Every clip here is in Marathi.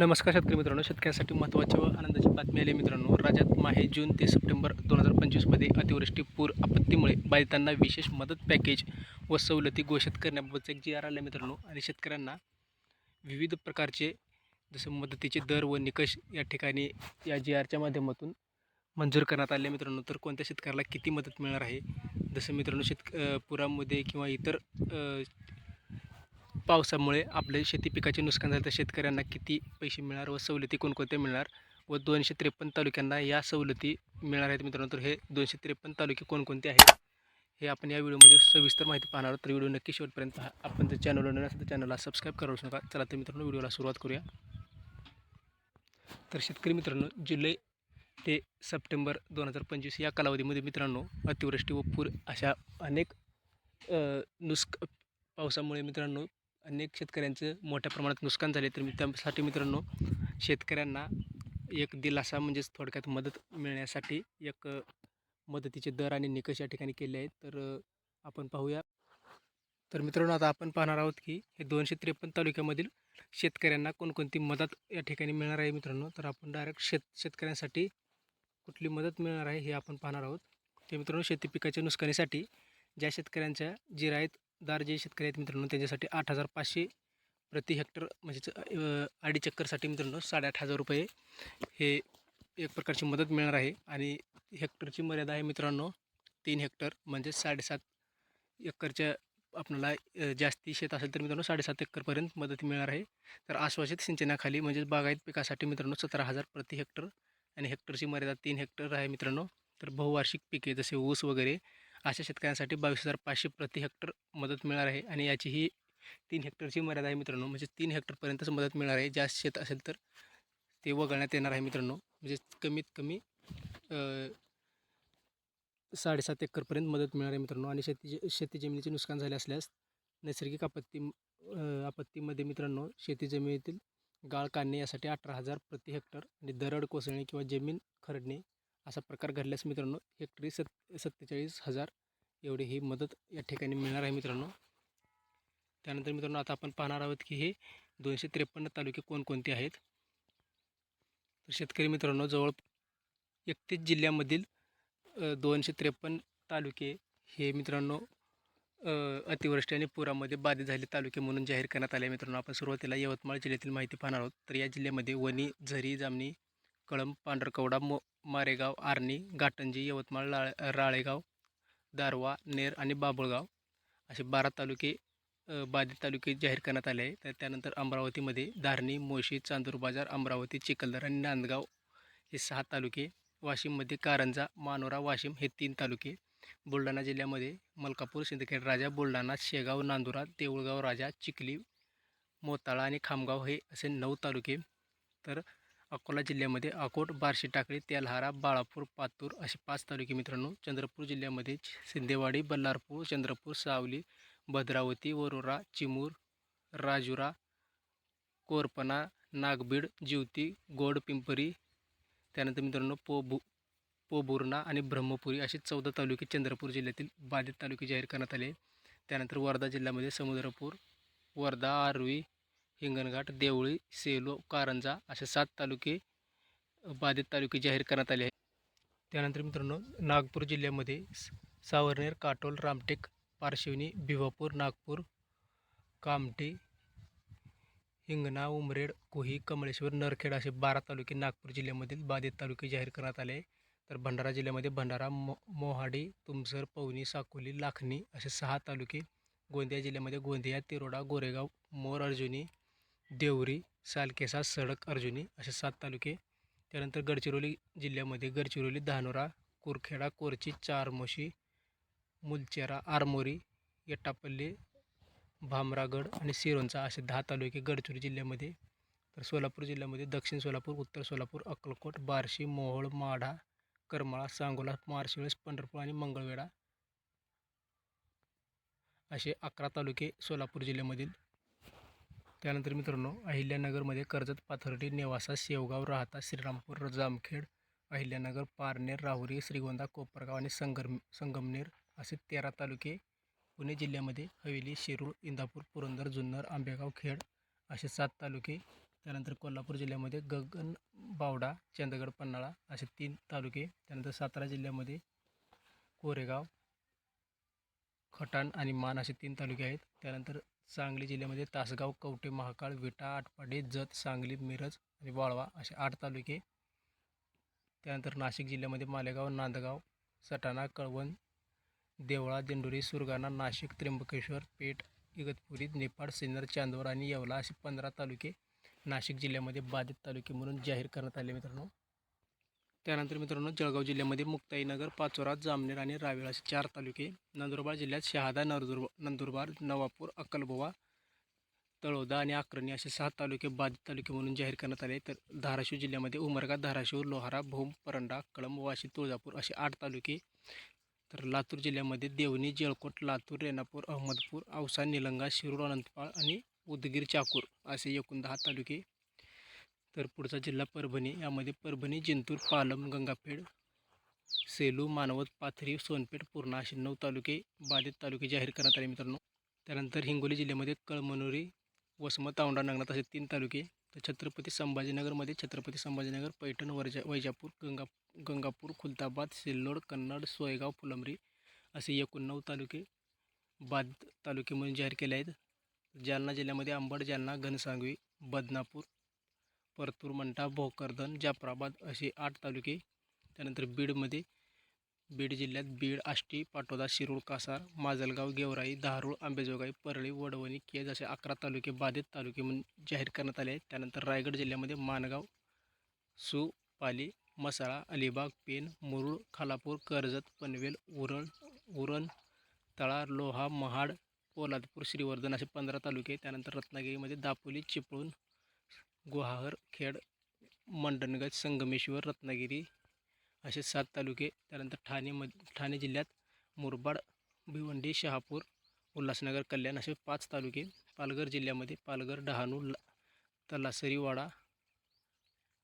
नमस्कार शेतकरी मित्रांनो शेतकऱ्यासाठी महत्त्वाच्या व आनंदाची बातमी आली मित्रांनो. राज्यात माहे जून ते सप्टेंबर दोन हजार पंचवीसमध्ये अतिवृष्टी पूर आपत्तीमुळे बाधितांना विशेष मदत पॅकेज व सवलती घोषित करण्याबाबतचा एक जी आर आला मित्रांनो. आणि शेतकऱ्यांना विविध प्रकारचे जसं मदतीचे दर व निकष या ठिकाणी या जी आरच्या माध्यमातून मंजूर करण्यात आले मित्रांनो. तर कोणत्या शेतकऱ्याला किती मदत मिळणार आहे? जसं मित्रांनो शेतक पुरामध्ये किंवा इतर पावसामुळे आपले शेती पिकाचे नुकसान झालं तर शेतकऱ्यांना किती पैसे मिळणार व सवलती कोणकोणत्या मिळणार व दोनशे त्रेपन्न तालुक्यांना या सवलती मिळणार आहेत मित्रांनो. तर हे दोनशे त्रेपन्न तालुके कोणकोणते आहेत हे आपण या व्हिडिओमध्ये सविस्तर माहिती पाहणार आहोत. तर व्हिडिओ नक्की शेवटपर्यंत पहा. आपण जर चॅनलवर नवीन असेल तर चॅनलला सबस्क्राईब करू नका. चला तर मित्रांनो व्हिडिओला सुरुवात करूया. तर शेतकरी मित्रांनो जुलै ते सप्टेंबर दोन हजार पंचवीस या कालावधीमध्ये मित्रांनो अतिवृष्टी व पूर अशा अनेक अ, नुस्क पावसामुळे मित्रांनो अनेक शेतकऱ्यांचं मोठ्या प्रमाणात नुकसान झाले तर मी त्यासाठी मित्रांनो शेतकऱ्यांना एक दिलासा म्हणजेच थोडक्यात मदत मिळण्यासाठी एक मदतीचे दर आणि निकष या ठिकाणी केले आहेत. तर आपण पाहूया. तर मित्रांनो आता आपण पाहणार आहोत की हे दोनशे त्रेपन्न तालुक्यामधील शेतकऱ्यांना कोणकोणती मदत या ठिकाणी मिळणार आहे मित्रांनो? तर आपण डायरेक्ट शेत शेतकऱ्यांसाठी कुठली मदत मिळणार आहे हे आपण पाहणार आहोत. ते मित्रांनो शेती पिकाच्या नुकसानीसाठी ज्या शेतकऱ्यांच्या जिरायत दार जे शेतकरी आहेत मित्रांनो त्यांच्यासाठी आठ हजार पाचशे प्रति हेक्टर म्हणजेच आडी चक्करसाठी मित्रांनो साडेआठ हजार रुपये हे एक प्रकारची मदत मिळणार आहे. आणि हेक्टरची मर्यादा आहे मित्रांनो तीन हेक्टर म्हणजे साडेसात एकरच्या आपल्याला जास्ती शेत असेल तर मित्रांनो साडेसात एकरपर्यंत मदत मिळणार आहे. तर आश्वासित सिंचनाखाली म्हणजेच बागायत पिकासाठी मित्रांनो सतरा हजार प्रति हेक्टर आणि हेक्टरची मर्यादा तीन हेक्टर आहे मित्रांनो. तर बहुवार्षिक पिके जसे ऊस वगैरे अशा शेतकऱ्यांसाठी बावीस हजार पाचशे प्रति हेक्टर मदत मिळणार आहे आणि याची ही तीन हेक्टरची मर्यादा आहे मित्रांनो. म्हणजे तीन हेक्टरपर्यंतच मदत मिळणार आहे. जास्त शेत असेल तर ते वगळण्यात येणार आहे मित्रांनो. म्हणजे कमीत कमी साडेसात एकरपर्यंत मदत मिळणार आहे मित्रांनो. आणि शेती शेती जमिनीचे नुकसान झाले असल्यास नैसर्गिक आपत्ती आपत्तीमध्ये मित्रांनो शेती जमिनीतील गाळ काढणे यासाठी अठरा हजार प्रति हेक्टर आणि दरड कोसळणे किंवा जमीन खरडणे असा प्रकार घडल्यास मित्रांनो हेक्टरी सत् सत्तेचाळीस हजार एवढी ही मदत या ठिकाणी मिळणार आहे मित्रांनो. त्यानंतर मित्रांनो आता आपण पाहणार आहोत की हे दोनशे त्रेपन्न तालुके कोणकोणते आहेत? तर शेतकरी मित्रांनो जवळ एकतीस जिल्ह्यामधील दोनशे त्रेपन्न तालुके हे मित्रांनो अतिवृष्टी आणि पुरामध्ये बाधित झाले तालुके म्हणून जाहीर करण्यात आले मित्रांनो. आपण सुरुवातीला यवतमाळ जिल्ह्यातील माहिती पाहणार आहोत. तर या जिल्ह्यामध्ये वणी झरी जामणी कळंब पांढरकवडा मो मारेगाव आर्णी घाटंजी यवतमाळ लाळ राळेगाव दारवा नेर आणि बाभुळगाव असे बारा तालुके बाधित तालुके जाहीर करण्यात आले आहे तर त्यानंतर अमरावतीमध्ये धारणी मोशी चांदूर बाजार अमरावती चिखलदर आणि नांदगाव हे सहा तालुके वाशिममध्ये कारंजा मानोरा वाशिम हे तीन तालुके बुलढाणा जिल्ह्यामध्ये मलकापूर सिंदखेड राजा बुलढाणा शेगाव नांदुरा देऊळगाव राजा चिखली मोताळा आणि खामगाव हे असे नऊ तालुके. तर अकोला जिल्ह्यामध्ये अकोट बार्शी टाकळी तेलहारा बाळापूर पातूर असे पाच तालुके मित्रांनो चंद्रपूर जिल्ह्यामध्ये सिंदेवाडी बल्लारपूर चंद्रपूर सावली भद्रावती वरोरा चिमूर राजुरा कोरपणा नागबीड जिवती गोड पिंपरी त्यानंतर मित्रांनो पोबू पोबुर्णा आणि ब्रह्मपुरी असे चौदा तालुके चंद्रपूर जिल्ह्यातील बाधित तालुके जाहीर करण्यात आले. त्यानंतर वर्धा जिल्ह्यामध्ये समुद्रपूर वर्धा आर्वी हिंगणघाट देवळी सेलो कारंजा असे सात तालुके बाधित तालुके जाहीर करण्यात आले आहेत. त्यानंतर मित्रांनो नागपूर जिल्ह्यामध्ये सावरनेर काटोल रामटेक पारशिवनी भिवापूर नागपूर कामठी हिंगणा उमरेड कुही कमळेश्वर नरखेड असे बारा तालुके नागपूर जिल्ह्यामधील बाधित तालुके जाहीर करण्यात आले तर भंडारा जिल्ह्यामध्ये भंडारा मो मोहाडी तुमसर पवनी साकोली लाखणी असे सहा तालुके गोंदिया जिल्ह्यामध्ये गोंदिया तिरोडा गोरेगाव मोर अर्जुनी देवरी सालकेसा सडक अर्जुनी असे सात तालुके. त्यानंतर गडचिरोली जिल्ह्यामध्ये गडचिरोली धानोरा कुरखेडा कोरची चारमोशी मुलचेरा आरमोरी येट्टापल्ली भामरागड आणि सिरोंचा असे दहा तालुके गडचिरोली जिल्ह्यामध्ये. तर सोलापूर जिल्ह्यामध्ये दक्षिण सोलापूर उत्तर सोलापूर अक्कलकोट बार्शी मोहोळ माढा करमाळा सांगोला माळशिरस पंढरपूर आणि मंगळवेढा असे अकरा तालुके सोलापूर जिल्ह्यामधील त्यानंतर मित्रांनो अहिल्यानगरमध्ये कर्जत पाथर्डी नेवासा शेवगाव राहता श्रीरामपूर जामखेड अहिल्यानगर पारनेर राहुरी श्रीगोंदा कोपरगाव आणि संगम संगमनेर असे तेरा तालुके पुणे जिल्ह्यामध्ये हवेली शिरूर इंदापूर पुरंदर जुन्नर आंबेगाव खेड असे सात तालुके. त्यानंतर कोल्हापूर जिल्ह्यामध्ये गगन बावडा चंदगड पन्हाळा असे तीन तालुके. त्यानंतर सातारा जिल्ह्यामध्ये कोरेगाव खटाण आणि मान असे तीन तालुके आहेत. त्यानंतर सांगली जिल्ह्यामध्ये तासगाव कवठे महाकाळ विटा आटपाडे जत सांगली मिरज आणि वाळवा असे आठ तालुके. त्यानंतर नाशिक जिल्ह्यामध्ये मालेगाव नांदगाव सटाणा कळवण देवळा दिंडोरी सुरगाणा नाशिक त्र्यंबकेश्वर पेठ इगतपुरी नेपाळ सिन्नर चांदवर आणि येवला असे पंधरा तालुके नाशिक जिल्ह्यामध्ये बाधित तालुके म्हणून जाहीर करण्यात आले मित्रांनो. त्यानंतर मित्रांनो जळगाव जिल्ह्यामध्ये मुक्ताईनगर पाचोरा जामनेर आणि रावेळ असे चार तालुके नंदुरबार जिल्ह्यात शहादा नंदुरबार नंदुरबार नवापूर अक्कलबोवा तळोदा आणि अक्राणी असे सहा तालुके बाधित तालुके म्हणून जाहीर करण्यात आले. तर धाराशिव जिल्ह्यामध्ये उमरगा धाराशिव लोहारा भूम परंडा कळंब वाशी तुळजापूर असे आठ तालुके. तर लातूर जिल्ह्यामध्ये देवणी जळकोट लातूर रेणापूर अहमदपूर औसा निलंगा शिरूर अनंतपाळ आणि उदगीर चाकूर असे एकूण दहा तालुके. तर पुढचा जिल्हा परभणी. यामध्ये परभणी जिंतूर पालम गंगाखेड सेलू मानवत पाथरी सोनपेठ पूर्णा असे नऊ तालुके बाधित तालुके जाहीर करण्यात आले मित्रांनो. त्यानंतर हिंगोली जिल्ह्यामध्ये कळमनुरी वसमत औंढा नागनाथ असे तीन तालुके. तर छत्रपती संभाजीनगरमध्ये छत्रपती संभाजीनगर पैठण वरजा वैजापूर गंगा गंगापूर खुलताबाद सिल्लोड कन्नड सोयगाव फुलंबरी असे एकूण नऊ तालुके बाद तालुके म्हणून जाहीर केले आहेत. जालना जिल्ह्यामध्ये अंबड जालना घनसांगवी बदनापूर परतूर मंठा भोकरदन जाफराबाद असे आठ तालुके त्यानंतर बीडमध्ये. बीड जिल्ह्यात बीड आष्टी पाटोदा शिरूर कासार माजलगाव गेवराई धारूळ आंबेजोगाई परळी वडवणी केज असे अकरा तालुके बाधित तालुके म्हणून जाहीर करण्यात आले आहेत. त्यानंतर रायगड जिल्ह्यामध्ये मानगाव सु पाली मसाळा अलिबाग पेन मुरुड खालापूर कर्जत पनवेल उरण उरण तळा लोहा महाड पोलादपूर श्रीवर्धन असे पंधरा तालुके. त्यानंतर रत्नागिरीमध्ये दापोली चिपळूण गुहागर खेड मंडणगड संगमेश्वर रत्नागिरी असे सात तालुके त्यानंतर ठाणेमध्ये ठाणे जिल्ह्यात मुरबाड भिवंडी शहापूर उल्हासनगर कल्याण असे पाच तालुके. पालघर जिल्ह्यामध्ये पालघर डहाणू तलासरीवाडा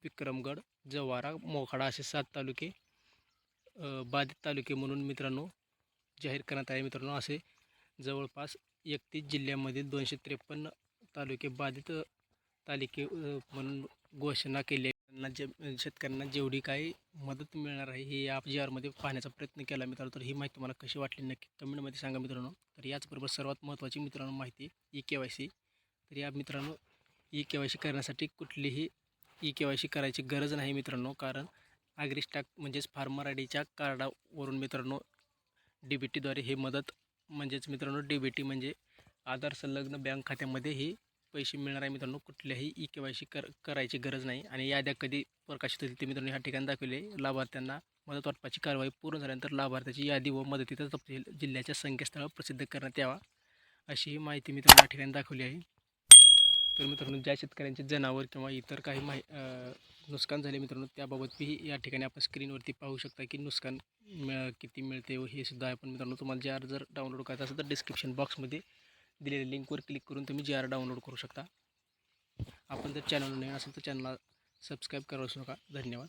विक्रमगड जवारा मोखाडा असे सात तालुके. बाधित तालुके म्हणून मित्रांनो जाहीर करण्यात आले. मित्रांनो असे जवळपास एकतीस जिल्ह्यामध्ये दोनशे त्रेपन्न तालुके बाधित तालिके म्हणून घोषणा केली त्यांना जे शेतकऱ्यांना जेवढी काही मदत मिळणार आहे हे या जीआरमध्ये पाहण्याचा प्रयत्न केला मित्रांनो. तर ही माहिती तुम्हाला कशी वाटली नक्की कमेंटमध्ये सांगा मित्रांनो. तर याचबरोबर सर्वात महत्त्वाची मित्रांनो माहिती ई के वाय सी. तर या मित्रांनो ई के वाय सी करण्यासाठी कुठलीही ई के वाय सी करायची गरज नाही मित्रांनो. कारण ॲग्रिस्टॅक म्हणजेच फार्मर आय डीच्या कार्डावरून मित्रांनो डी बी टीद्वारे हे मदत म्हणजेच मित्रांनो डी बी टी म्हणजे आधार संलग्न बँक खात्यामध्ये ही पैसे मिळणार आहे मित्रांनो. कुठल्याही ई के वाय सी कर करायची गरज नाही. आणि याद्या कधी प्रकाशित होतील ते मित्रांनो ह्या ठिकाणी दाखवले. लाभार्थ्यांना मदत वाटपाची कारवाई पूर्ण झाल्यानंतर लाभार्थ्याची यादी व मदतीचा तपशील जिल्ह्याच्या संकेतस्थळावर प्रसिद्ध करण्यात यावा अशी माहिती मित्रांनो या ठिकाणी दाखवली आहे. तर मित्रांनो ज्या शेतकऱ्यांचे जनावर किंवा इतर काही माहि नुकसान झाले मित्रांनो त्याबाबतही या ठिकाणी आपण स्क्रीनवरती पाहू शकता की नुकसान किती मिळते व हे सुद्धा आपण मित्रांनो तुम्हाला जे अर्ज जर डाउनलोड करायचं असेल तर डिस्क्रिप्शन बॉक्समध्ये दिलेल्या लिंकवर क्लिक करून तुम्ही जी आर डाउनलोड करू शकता. आपण जर चॅनल नवीन असेल तर चॅनलला सबस्क्राईब करू नका. धन्यवाद.